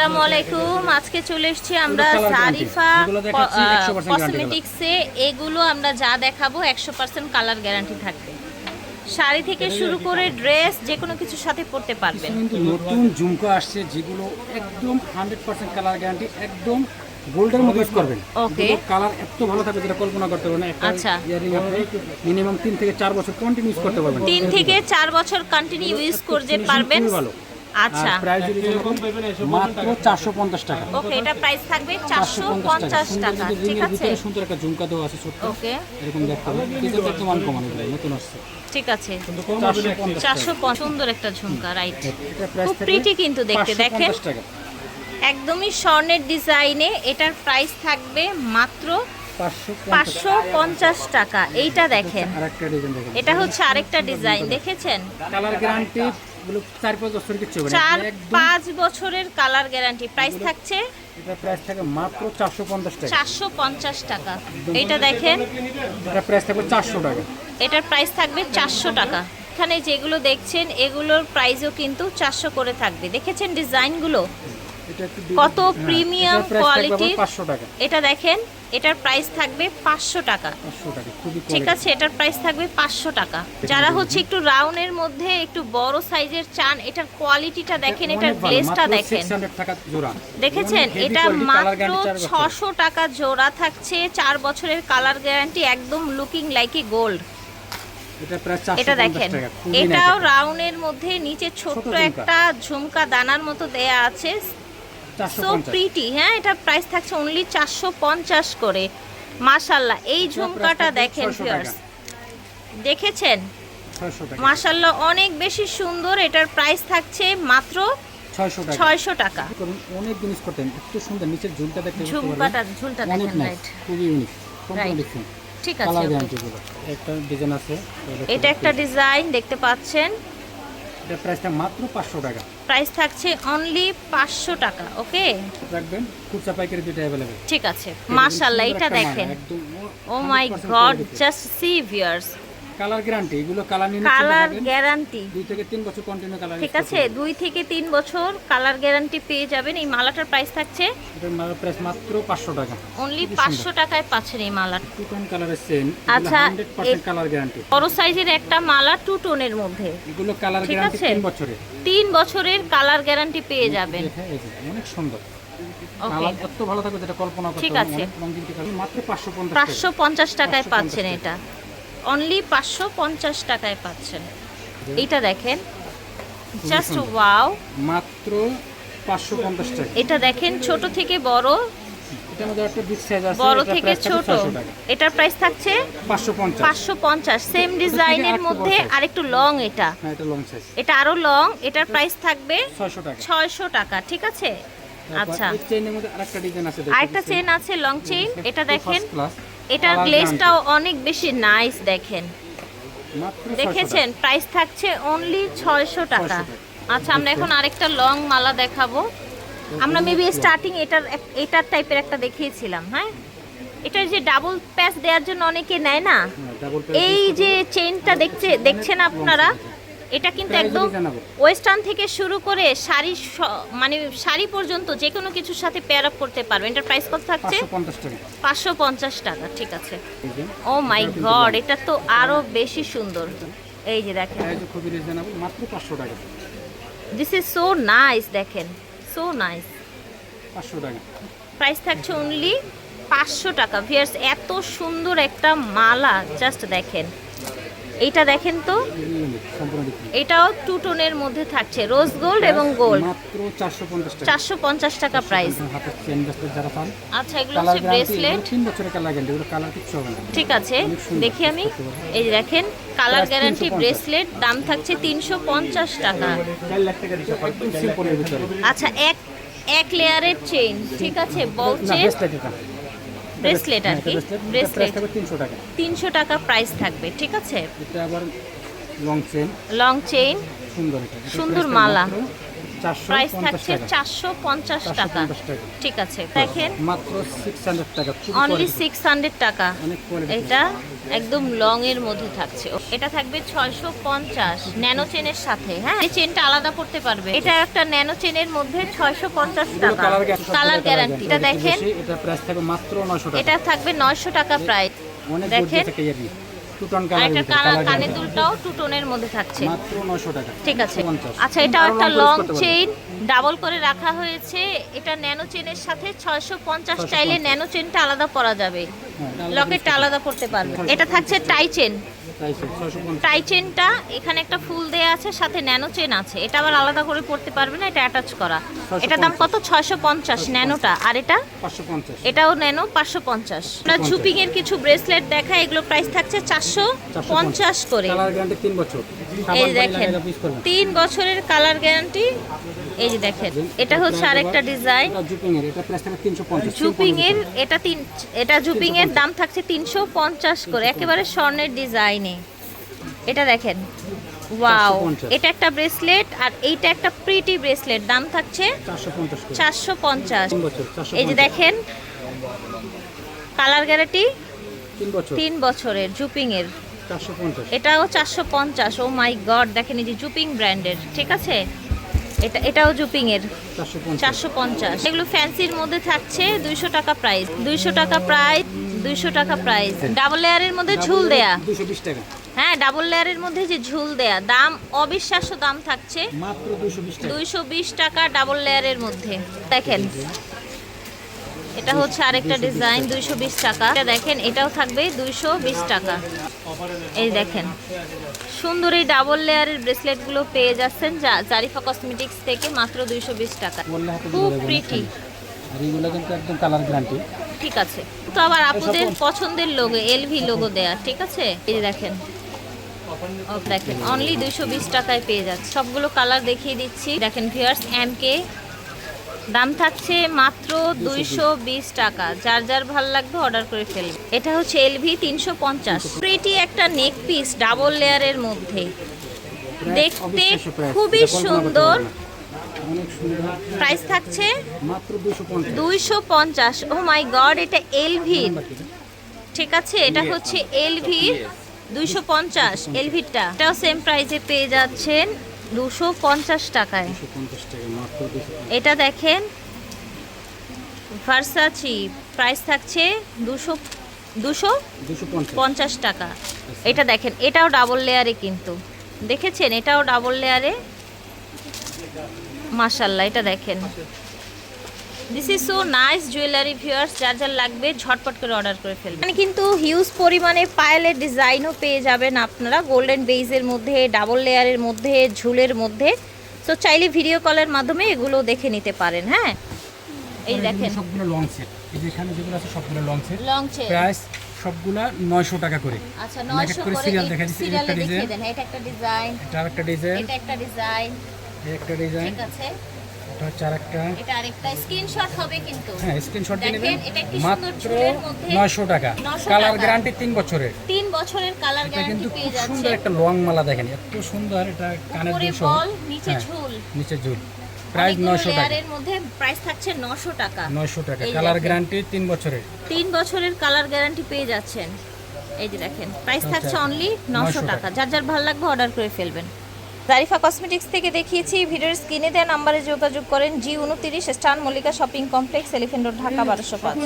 আসসালামু আলাইকুম। আজকে চলে এসেছি আমরা সারিফা এগুলো দেখাচ্ছি 100% guarantee কসমেটিক্সে এগুলো আমরা যা দেখাবো একশো পার্সেন্ট কালার গ্যারান্টি থাকবে। শাড়ি থেকে শুরু করে ড্রেস যে কোনো কিছুর সাথে পরতে পারবেন কিন্তু নতুন ঝুমকো আসছে যেগুলো একদম হান্ড্রেড পার্সেন্ট কালার গ্যারান্টি একদম গোল্ডের মতো ইউজ করবেন। Okay. কালার এত ভালো থাকবে যেটা কল্পনা করতে পারবেন একটা আচ্ছা। ইয়ারিং আপনি মিনিমাম তিন থেকে চার বছর কন্টিনিউ ইউজ করতে পারবেন। তিন থেকে চার বছর কন্টিনিউ ইউজ করতে পারবেন। ভালো। আচ্ছা। প্রাইস মাত্র টাকা। ওকে এটা প্রাইস থাকবে চারশো পঞ্চাশ টাকা। ঠিক আছে? সুন্দর একটা ঝুমকা দেওয়া আছে ছোট্ট। ওকে এরকম দেখতে হবে। কিন্তু একদম আনকমন এগুলো নতুন আসছে। ঠিক আছে। সুন্দর একটা ঝুমকা রাইট খুব কিন্তু দেখতে, দেখেন। একদমই স্বর্ণের ডিজাইনে এটার প্রাইস থাকবে মাত্র পাঁচশো পঞ্চাশ টাকা। এইটা দেখেন। এটা হচ্ছে আরেকটা ডিজাইন দেখেছেন? কালার গ্যারান্টি গুলো চার পাঁচ বছর কিছু হবে চার পাঁচ বছরের কালার গ্যারান্টি। প্রাইস থাকছে এটা প্রাইস থাকে মাত্র চারশো পঞ্চাশ টাকা। চারশো পঞ্চাশ টাকা। এটা দেখেন। এটা প্রাইস থাকবে চারশো টাকা। এটার প্রাইস থাকবে চারশো টাকা। এখানে যেগুলো দেখছেন এগুলোর প্রাইসও কিন্তু চারশো করে থাকবে। দেখেছেন ডিজাইনগুলো? কত প্রিমিয়াম কোয়ালিটির পাঁচশো টাকা। এটা দেখেন এটার প্রাইস থাকবে পাঁচশো টাকা। ঠিক আছে এটার প্রাইস থাকবে পাঁচশো টাকা। যারা হচ্ছে একটু রাউন্ডের মধ্যে একটু বড় সাইজের চান এটার কোয়ালিটিটা দেখেন এটার গ্লেজটা দেখেন। দেখেছেন? এটা মাত্র। ছশো টাকা জোড়া থাকছে চার বছরের কালার গ্যারান্টি একদম লুকিং লাইক এ গোল্ড এটা দেখেন এটাও রাউন্ডের মধ্যে নিচে ছোট্ট একটা ঝুমকা দানার মতো দেয়া আছে সো প্রিটি হ্যাঁ এটা প্রাইস থাকছে অনলি চারশো পঞ্চাশ করে। মাশাল্লাহ এই ঝুমকাটা দেখেন ভিউয়ার্স দেখেছেন? মাশাল্লাহ অনেক বেশি সুন্দর এটার প্রাইস থাকছে মাত্র ছয়শো টাকা। অনেক জিনিস করতেন একটু সুন্দর নিচের ঝুলটা পারবেন। ঝুমকাটা ঝুলটা দেখেন রাইট খুবই ইউনিক ঠিক আছে একটা ডিজাইন আছে এটা একটা ডিজাইন দেখতে পাচ্ছেন। এটা প্রাইসটা মাত্র পাঁচশো টাকা। প্রাইস থাকছে অনলি পাঁচশো টাকা ওকে রাখবেন কুচা পাইকারি দুটো অ্যাভেলেবেল ঠিক আছে। মাশাল্লাহ এটা দেখেন। ও my God just see viewers colour guarantee এগুলো কালার নিয়ে কালার গ্যারান্টি দুই থেকে তিন বছর কন্টিনিউ কালার ঠিক আছে দুই থেকে তিন বছর কালার গ্যারান্টি পেয়ে যাবেন। এই মালাটার প্রাইস থাকছে এটার মালার প্রাইস মাত্র পাঁচশো টাকা। অনলি পাঁচশো টাকায় পাচ্ছেন এই মালাটা। টু টোন কালারের আচ্ছা, hundred percent a- colour guarantee বড় সাইজের একটা মালা টু টোনের মধ্যে। এগুলো কালার গ্যারান্টি বছরের। বছরের কালার গ্যারান্টি পেয়ে যাবেন। দেখে এই যে, অনেক সুন্দর। ওকে কালার এত ভালো থাকবে যেটা কল্পনা করতে ঠিক আছে। মাত্র পাঁচশো পঞ্চাশ পাঁচশো পঞ্চাশ টাকায় পাচ্ছেন এটা। অনলি পাঁচশো পঞ্চাশ টাকায় পাচ্ছেন। এইটা দেখেন। জাস্ট ওয়াও মাত্র পাঁচশো পঞ্চাশ টাকা। এটা দেখেন ছোট থেকে বড়। একটা বড় থেকে ছোট। এটার প্রাইস থাকছে পাঁচশো পঞ্চাশ। সেম ডিজাইনের মধ্যে size। আরেকটু লং এটা। হ্যাঁ এটা আরও লং এটার প্রাইস থাকবে ছয়শো টাকা। ঠিক আছে? আচ্ছা। আরেকটা চেন আছে লং চেইন এটা দেখেন। এটার গ্লেজটাও অনেক বেশি নাইস দেখেন। দেখেছেন? প্রাইস থাকছে অনলি ছয়শো টাকা। আচ্ছা আমরা এখন আরেকটা লং মালা দেখাবো। আমরা মেবি স্টার্টিং এটার এটার টাইপের একটা দেখিয়েছিলাম হ্যাঁ? এটা যে ডাবল প্যাচ দেওয়ার জন্য অনেকে নেয় না? এই যে চেইনটা দেখছে দেখছেন আপনারা? এটা কিন্তু একদম ওয়েস্টার্ন থেকে শুরু করে শাড়ি মানে শাড়ি পর্যন্ত যে কোনো কিছুর সাথে পেয়ার আপ করতে পারবেন এটার প্রাইস কত থাকছে? পাঁচশো পঞ্চাশ টাকা। ঠিক আছে। ও মাই গড এটা তো আরও বেশি সুন্দর। এই যে দেখেন। মাত্র পাঁচশো টাকা। দিস ইজ সো নাইস দেখেন। সো নাইস পাঁচশো টাকা। প্রাইস থাকছে অনলি পাঁচশো টাকা। ভিয়ার্স এত সুন্দর একটা মালা জাস্ট দেখেন। এইটা দেখেন তো। এটাও টু টোনের মধ্যে থাকছে। রোজ গোল্ড এবং গোল্ড চারশো পঞ্চাশ টাকা। প্রাইস আচ্ছা এগুলো হচ্ছে ব্রেসলেট ঠিক আছে দেখি আমি। এই দেখেন কালার গ্যারান্টি ব্রেসলেট দাম থাকছে তিনশো পঞ্চাশ টাকা। আচ্ছা এক এক লেয়ারের চেইন ঠিক আছে বল না চেন ব্রেসলেট আর কি ব্রেসলেট ব্রেসলেট থাকবে তিনশো টাকা। তিনশো টাকা প্রাইস থাকবে ঠিক আছে? এটা আবার লং চেন লং চেইন সুন্দর সুন্দর মালা। প্রাইস থাকছে চারশো পঞ্চাশ টাকা। ঠিক আছে দেখেন। মাত্র সিক্স হান্ড্রেড টাকা অনলি সিক্স হান্ড্রেড টাকা। এটা একদম লং এর মধ্যে থাকছে। এটা থাকবে ছয়শো পঞ্চাশ ন্যানো চেনের সাথে হ্যাঁ? এই চেনটা আলাদা করতে পারবে। এটা একটা ন্যানো চেনের মধ্যে ছয়শো পঞ্চাশ টাকা। কালার গ্যারান্টি এটা দেখেন। এটা থাকবে মাত্র নয়শো টাকা। এটা থাকবে নয়শো টাকা প্রাইস দেখেন। দেখেন ইয়ারি টু টন আর কালার কালার কানের দুলটাও টুটনের মধ্যে থাকছে। মাত্র নয়শো টাকা ঠিক আছে। আচ্ছা এটাও একটা লং। চেইন ডাবল করে রাখা হয়েছে। এটা ন্যানো চেনের সাথে ছয়শো পঞ্চাশ 650 চাইলে ন্যানো চেনটা আলাদা পরা যাবে। হ্যাঁ, লকেটটা আলাদা করতে পারবে। এটা থাকছে টাই চেন তাই সে, 650 টাই চেনটা এখানে একটা ফুল দেয়া আছে সাথে ন্যানো চেন আছে। এটা আবার আলাদা করে পড়তে পারবে না এটা অ্যাটাচ করা। এটার দাম কত? ছয়শো পঞ্চাশ ন্যানোটা। আর এটা? এটাও ন্যানো পাঁচশো পঞ্চাশ। আমরা ঝুপিং এর কিছু ব্রেসলেট দেখা এগুলো প্রাইস থাকছে চারশো পঞ্চাশ করে। কালার গ্যারান্টি 3 বছর। এই দেখেন তিন বছরের কালার গ্যারান্টি এই যে দেখেন এটা হচ্ছে আরেকটা ডিজাইন জুপিং এর এটা প্রাইস থাকবে 350 জুপিং এর এটা তিন এটা জুপিং এর দাম থাকছে তিনশো পঞ্চাশ করে একেবারে স্বর্ণের ডিজাইনে এটা দেখেন ওয়াও 450 এটা একটা ব্রেসলেট আর এইটা একটা প্রিটি ব্রেসলেট দাম থাকছে চারশো পঞ্চাশ 3 বছর 450 এই যে দেখেন কালার গ্যারান্টি তিন বছরের জুপিং এর। এটাও চারশো পঞ্চাশ ও মাই গড দেখেন এই যে জুপিং ব্র্যান্ডের ঠিক আছে? এটা এটাও জুপিং এর চারশো পঞ্চাশ। এগুলো ফ্যান্সির মধ্যে থাকছে দুইশো টাকা প্রাইস। দুইশো টাকা প্রাইস দুইশো টাকা প্রাইস। ডাবল লেয়ারের মধ্যে ঝুল দেয়া। হ্যাঁ ডাবল লেয়ারের মধ্যে যে ঝুল দেয়া দাম অবিশ্বাস্য দাম থাকছে। মাত্র 220 টাকা। দুইশো বিশ টাকা ডাবল লেয়ারের মধ্যে। দেখেন এটা হচ্ছে আরেকটা ডিজাইন দুইশো বিশ টাকা। এটা দেখেন এটাও থাকবে দুইশো বিশ টাকা। এই দেখেন সুন্দর এই ডাবল লেয়ারের ব্রেসলেটগুলো পেয়ে যাচ্ছেন যা- জারিফা কসমেটিক্স থেকে মাত্র দুইশো বিশ টাকা। খুব প্রিটি আর এগুলো কিন্তু একদম কালার গ্যারান্টি ঠিক আছে। তো আবার আপুদের পছন্দের লোগো এলভি লোগো দেয়া ঠিক আছে? এই দেখেন। দেখেন অনলি দুইশো বিশ টাকায় পেয়ে যাচ্ছে। সবগুলো কালার দেখিয়ে দিচ্ছি। দেখেন ভিয়ার্স এম কে দাম থাকছে মাত্র দুইশো বিশ। টাকা। যার যার ভালো লাগবে অর্ডার করে ফেলবে। এটা হচ্ছে এলভি তিনশো পঞ্চাশ। প্রিটি একটা নেক পিস ডাবল লেয়ারের মধ্যে। দেখতে খুবই সুন্দর। প্রাইস থাকছে দুইশো পঞ্চাশ। ও মাই গড এটা এলভির ঠিক আছে এটা হচ্ছে এলভির দুইশো পঞ্চাশ এলভিরটা এটাও সেম প্রাইসে পেয়ে যাচ্ছেন। দুশো পঞ্চাশ টাকায়। 250 টাকা মাত্র 250 এটা দেখেন ভার্সাচি প্রাইস থাকছে দুশো দুশো পঞ্চাশ। টাকা। এটা দেখেন এটাও ডাবল লেয়ারে কিন্তু। দেখেছেন? এটাও ডাবল লেয়ারে মাসাল্লাহ এটা দেখেন। This is so nice jewellery viewers যার যার লাগবে ঝটপট করে অর্ডার করে ফেলবেন মানে কিন্তু হিউজ পরিমাণে পায়েলের ডিজাইনও পেয়ে যাবেন আপনারা। গোল্ডেন বেইজের মধ্যে ডাবল লেয়ারের মধ্যে ঝুলের মধ্যে। তো চাইলে ভিডিও কলের মাধ্যমে এগুলো দেখে নিতে পারেন হ্যাঁ? এই দেখেন। সবগুলো লং সেট এই যে এখানে যেগুলো আছে সবগুলো long set long chain price সবগুলা 900 টাকা করে। আচ্ছা আমি এক এক 900 করে serial দেখা দিচ্ছি, একটা এটা একটা ডিজাইন এটা আরেকটা ডিজাইন এটা একটা ডিজাইন এই একটা ডিজাইন ঠিক আছে। এটা হচ্ছে আরেকটা। এটা আরেকটা স্ক্রিনশট হবে কিন্তু। হ্যাঁ স্ক্রিনশট দিয়ে নেবেন। মাত্র 900 টাকা। 900 কালার গ্যারান্টি 3 বছরের। তিন বছরের কালার গ্যারান্টি পেয়ে যাচ্ছে। সুন্দর একটা লং মালা দেখেন এত সুন্দর এটা কানের দুল সহ নিচে হ্যাঁ, ঝুল। নিচে ঝুল। প্রাইস 900 টাকা। লেয়ারের মধ্যে প্রাইস থাকছে 900 টাকা। 900 টাকা। কালার গ্যারান্টি 3 বছরের। তিন বছরের কালার গ্যারান্টি পেয়ে যাচ্ছেন। এই যে দেখেন প্রাইস আচ্ছা, থাকছে অনলি 900 নশো টাকা। যার যার ভালো লাগবে অর্ডার করে ফেলবেন। জারিফা কসমেটিক্স থেকে দেখিয়েছি, ভিডিওর স্ক্রিনে দেওয়া নাম্বারে যোগাযোগ করেন জি উনতিরিশ স্টান Mallika shopping complex, elephant road, Dhaka, বারোশো পাঁচ।